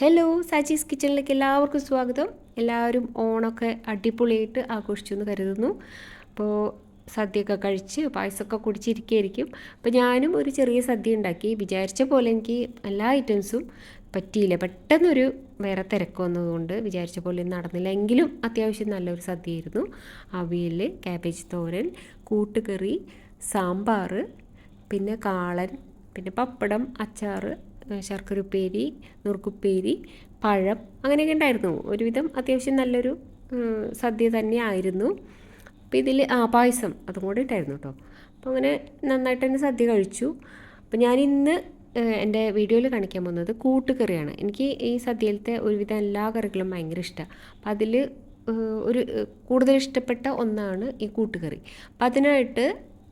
Hello Saji's കിച്ചണിലേക്ക് എല്ലാവർക്കും സ്വാഗതം. എല്ലാവരും ഓണമൊക്കെ അടിപൊളിയായിട്ട് ആഘോഷിച്ചു എന്ന് കരുതുന്നു. അപ്പോൾ സദ്യയൊക്കെ കഴിച്ച് പായസമൊക്കെ കുടിച്ചിരിക്കുകയായിരിക്കും. അപ്പോൾ ഞാനും ഒരു ചെറിയ സദ്യ ഉണ്ടാക്കി. വിചാരിച്ച പോലെ എനിക്ക് എല്ലാ ഐറ്റംസും പറ്റിയില്ല. പെട്ടെന്നൊരു വേറെ തിരക്ക് വന്നതുകൊണ്ട് വിചാരിച്ച പോലെ നടന്നില്ല. എങ്കിലും അത്യാവശ്യം നല്ലൊരു സദ്യയായിരുന്നു. അവിയൽ ക്യാബേജ് തോരൻ കൂട്ടുകറി സാമ്പാർ പിന്നെ കാളൻ പിന്നെ പപ്പടം അച്ചാർ ശർക്കര ഉപ്പേരി നുറുക്കുപ്പേരി പഴം അങ്ങനെയൊക്കെ ഉണ്ടായിരുന്നു. ഒരുവിധം അത്യാവശ്യം നല്ലൊരു സദ്യ തന്നെയായിരുന്നു. അപ്പോൾ ഇതിൽ ആ പായസം അതും കൂടെ ഉണ്ടായിരുന്നു കേട്ടോ അപ്പോൾ അങ്ങനെ നന്നായിട്ട് തന്നെ സദ്യ കഴിച്ചു. അപ്പോൾ ഞാൻ ഇന്ന് എന്റെ വീഡിയോയിൽ കാണിക്കാൻ പോകുന്നത് കൂട്ടുകറിയാണ്. എനിക്ക് ഈ സദ്യയിലത്തെ ഒരുവിധം എല്ലാ കറികളും ഭയങ്കര ഇഷ്ടമാണ് അപ്പോൾ അതിൽ ഒരു കൂടുതൽ ഇഷ്ടപ്പെട്ട ഒന്നാണ് ഈ കൂട്ടുകറി. അപ്പം അതിനായിട്ട്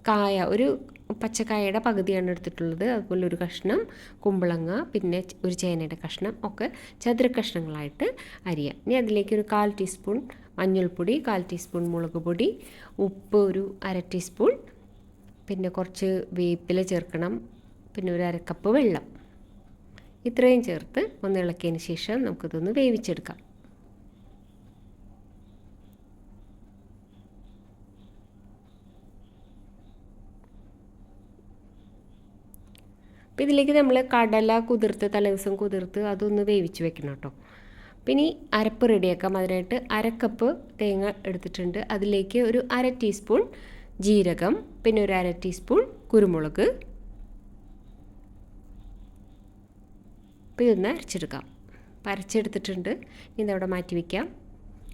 കായ ഒരു പച്ചക്കായയുടെ പകുതിയാണ് എടുത്തിട്ടുള്ളത്. അതുപോലെ ഒരു കഷ്ണം കുമ്പളങ്ങ പിന്നെ ഒരു ചേനയുടെ കഷ്ണം ഒക്കെ ചതുര കഷ്ണങ്ങളായിട്ട് അരിയാം. ഇനി അതിലേക്ക് ഒരു കാൽ ടീസ്പൂൺ മഞ്ഞൾപ്പൊടി കാൽ ടീസ്പൂൺ മുളക് പൊടി ഉപ്പ് ഒരു അര ടീസ്പൂൺ പിന്നെ കുറച്ച് വേപ്പില ചേർക്കണം പിന്നെ ഒരു അരക്കപ്പ് വെള്ളം. ഇത്രയും ചേർത്ത് ഒന്ന് ഇളക്കിയതിന് ശേഷം നമുക്കിതൊന്ന് വേവിച്ചെടുക്കാം. അപ്പോൾ ഇതിലേക്ക് നമ്മൾ കടല കുതിർത്ത് തലേദിവസം കുതിർത്ത് അതൊന്ന് വേവിച്ച് വെക്കണം കേട്ടോ. പിന്നെ അരപ്പ് റെഡിയാക്കാം അതിനായിട്ട് അരക്കപ്പ് തേങ്ങ എടുത്തിട്ടുണ്ട്. അതിലേക്ക് ഒരു അര ടീസ്പൂൺ ജീരകം പിന്നെ ഒരു അര ടീസ്പൂൺ കുരുമുളക്. അപ്പോൾ ഇതൊന്ന് അരച്ചെടുക്കാം. അപ്പോൾ അരച്ചെടുത്തിട്ടുണ്ട്. ഇതവിടെ മാറ്റി വയ്ക്കാം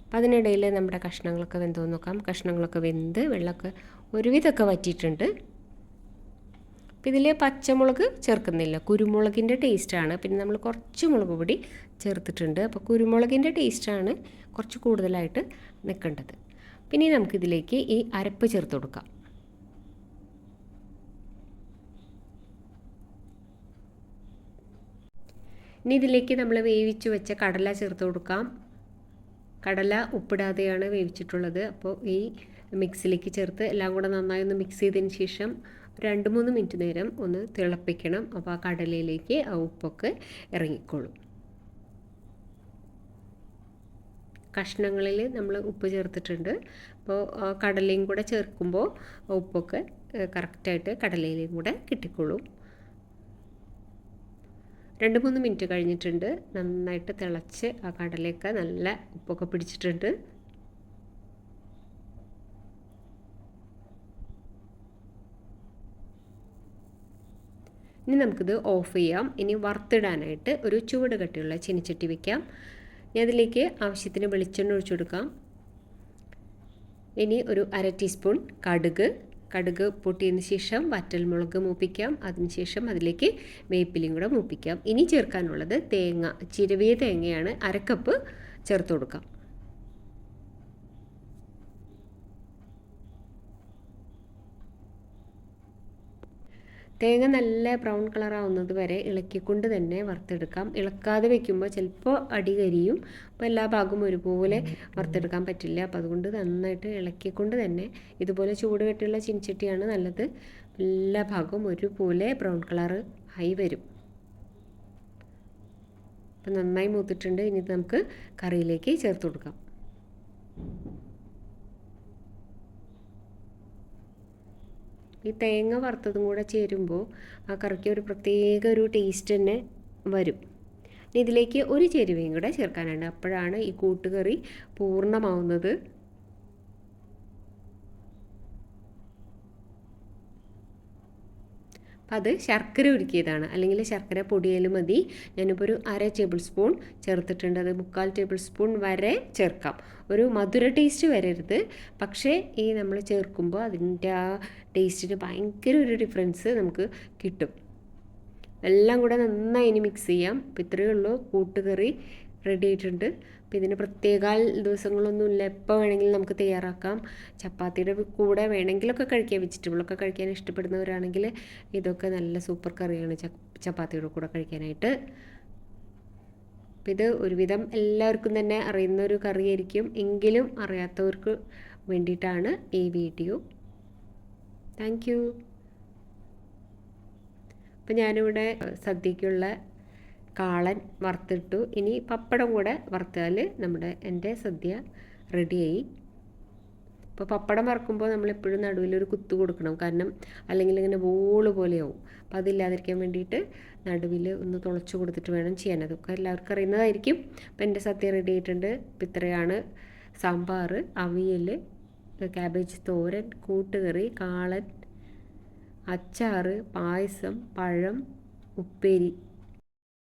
അപ്പോൾ അതിനിടയിൽ നമ്മുടെ കഷ്ണങ്ങളൊക്കെ വെന്തോന്ന് നോക്കാം. കഷ്ണങ്ങളൊക്കെ വെന്ത് വെള്ളമൊക്കെ ഒരുവിധമൊക്കെ വറ്റിയിട്ടുണ്ട്. അപ്പോൾ ഇതിൽ പച്ചമുളക് ചേർക്കുന്നില്ല. കുരുമുളകിന്റെ ടേസ്റ്റാണ് പിന്നെ നമ്മൾ കുറച്ച് മുളക് പൊടി ചേർത്തിട്ടുണ്ട്. അപ്പോൾ കുരുമുളകിന്റെ ടേസ്റ്റാണ് കുറച്ച് കൂടുതലായിട്ട് നിൽക്കേണ്ടത് പിന്നെ നമുക്കിതിലേക്ക് ഈ അരപ്പ് ചേർത്ത് കൊടുക്കാം. ഇനി ഇതിലേക്ക് നമ്മൾ വേവിച്ച് വെച്ച കടല ചേർത്ത് കൊടുക്കാം. കടല ഉപ്പിടാതെയാണ് വേവിച്ചിട്ടുള്ളത്. അപ്പോൾ ഈ മിക്സിലേക്ക് ചേർത്ത് എല്ലാം കൂടെ നന്നായി ഒന്ന് മിക്സ് ചെയ്തതിന് ശേഷം രണ്ട് മൂന്ന് മിനിറ്റ് നേരം ഒന്ന് തിളപ്പിക്കണം. അപ്പോൾ ആ കടലയിലേക്ക് ആ ഉപ്പൊക്കെ ഇറങ്ങിക്കോളും. കഷ്ണങ്ങളിൽ നമ്മൾ ഉപ്പ് ചേർത്തിട്ടുണ്ട്. അപ്പോൾ കടലയും കൂടെ ചേർക്കുമ്പോൾ ഉപ്പൊക്കെ കറക്റ്റായിട്ട് കടലയിലും കൂടെ കിട്ടിക്കോളും. രണ്ട് മൂന്ന് മിനിറ്റ് കഴിഞ്ഞിട്ടുണ്ട്. നന്നായിട്ട് തിളച്ച് ആ കടലയൊക്കെ നല്ല ഉപ്പൊക്കെ പിടിച്ചിട്ടുണ്ട്. ഇനി നമുക്കിത് ഓഫ് ചെയ്യാം. ഇനി വറുത്തിടാനായിട്ട് ഒരു ചുവട് കട്ടിയുള്ള ചീനിച്ചട്ടി വയ്ക്കാം ഇനി അതിലേക്ക് ആവശ്യത്തിന് വെളിച്ചെണ്ണ ഒഴിച്ചു കൊടുക്കാം. ഇനി ഒരു അര ടീസ്പൂൺ കടുക്. കടുക് പൊട്ടിയതിന് ശേഷം വറ്റൽമുളക് മൂപ്പിക്കാം. അതിനുശേഷം അതിലേക്ക് വേപ്പിലയും കൂടെ മൂപ്പിക്കാം. ഇനി ചേർക്കാനുള്ളത് തേങ്ങ ചിരവിയ തേങ്ങയാണ് അരക്കപ്പ് ചേർത്ത് കൊടുക്കാം. തേങ്ങ നല്ല ബ്രൗൺ കളറാവുന്നത് വരെ ഇളക്കിക്കൊണ്ട് തന്നെ വറുത്തെടുക്കാം. ഇളക്കാതെ വെക്കുമ്പോൾ ചിലപ്പോൾ അടി കരിയും. അപ്പോൾ എല്ലാ ഭാഗവും ഒരുപോലെ വറുത്തെടുക്കാൻ പറ്റില്ല. അപ്പോൾ അതുകൊണ്ട് നന്നായിട്ട് ഇളക്കിക്കൊണ്ട് തന്നെ ഇതുപോലെ ചൂട് കെട്ടിയുള്ള ചിൻചട്ടിയാണ് നല്ലത്. എല്ലാ ഭാഗവും ഒരുപോലെ ബ്രൗൺ കളർ ആയി വരും. അപ്പം നന്നായി മൂത്തിട്ടുണ്ട്. ഇനി നമുക്ക് കറിയിലേക്ക് ചേർത്ത് കൊടുക്കാം. ഈ തേങ്ങ വറുത്തതും കൂടെ ചേരുമ്പോൾ ആ കറിക്ക് ഒരു പ്രത്യേക ഒരു ടേസ്റ്റ് തന്നെ വരും. ഇതിലേക്ക് ഒരു ചേരുവയും കൂടെ ചേർക്കാനുണ്ട്. അപ്പോഴാണ് ഈ കൂട്ടുകറി പൂർണമാവുന്നത്. അപ്പം അത് ശർക്കര ഉരുക്കിയതാണ്. അല്ലെങ്കിൽ ശർക്കര പൊടിയാലും മതി. ഞാനിപ്പോൾ ഒരു അര ടേബിൾ സ്പൂൺ ചേർത്തിട്ടുണ്ട്. അത് മുക്കാൽ ടേബിൾ സ്പൂൺ വരെ ചേർക്കാം. ഒരു മധുര ടേസ്റ്റ് വരരുത്. പക്ഷേ ഈ നമ്മൾ ചേർക്കുമ്പോൾ അതിന്റെ ആ ടേസ്റ്റിന് ഭയങ്കര ഒരു ഡിഫറൻസ് നമുക്ക് കിട്ടും. എല്ലാം കൂടെ നന്നായി ഇനി മിക്സ് ചെയ്യാം. അപ്പോൾ ഇത്രയേ ഉള്ളൂ. കൂട്ടുകറി റെഡി ആയിട്ടുണ്ട്. അപ്പോൾ ഇതിന് പ്രത്യേക ദിവസങ്ങളൊന്നുമില്ല. എപ്പോൾ വേണമെങ്കിലും നമുക്ക് തയ്യാറാക്കാം. ചപ്പാത്തിയുടെ കൂടെ വേണമെങ്കിലൊക്കെ കഴിക്കാം. വെജിറ്റബിളൊക്കെ കഴിക്കാൻ ഇഷ്ടപ്പെടുന്നവരാണെങ്കിൽ ഇതൊക്കെ നല്ല സൂപ്പർ കറിയാണ്. ചപ്പാത്തിയുടെ കൂടെ കഴിക്കാനായിട്ട്. ഇത് ഒരുവിധം എല്ലാവർക്കും തന്നെ അറിയുന്ന ഒരു കറിയായിരിക്കും. എങ്കിലും അറിയാത്തവർക്ക് വേണ്ടിയിട്ടാണ് ഈ വീഡിയോ. Thank you. അപ്പം ഞാനിവിടെ സദ്യക്കുള്ള കാളൻ വറുത്തിട്ടു. ഇനി പപ്പടം കൂടെ വറുത്താൽ നമ്മുടെ എന്റെ സദ്യ റെഡിയായി. ഇപ്പോൾ പപ്പടം വറക്കുമ്പോൾ നമ്മളെപ്പോഴും ഒരു കുത്ത് കൊടുക്കണം. കാരണം അല്ലെങ്കിൽ ഇങ്ങനെ ബോൾ പോലെയാവും. അപ്പോൾ അതില്ലാതിരിക്കാൻ വേണ്ടിയിട്ട് നടുവിൽ ഒന്ന് തുളച്ച് കൊടുത്തിട്ട് വേണം ചെയ്യാൻ. അതൊക്കെ എല്ലാവർക്കും അറിയുന്നതായിരിക്കും. അപ്പോൾ എന്റെ സദ്യ റെഡി ആയിട്ടുണ്ട്. ഇത്രയാണ്. സാമ്പാർ അവിയൽ ക്യാബേജ് തോരൻ കൂട്ടുകറി കാളൻ അച്ചാറ് പായസം പഴം ഉപ്പേരി.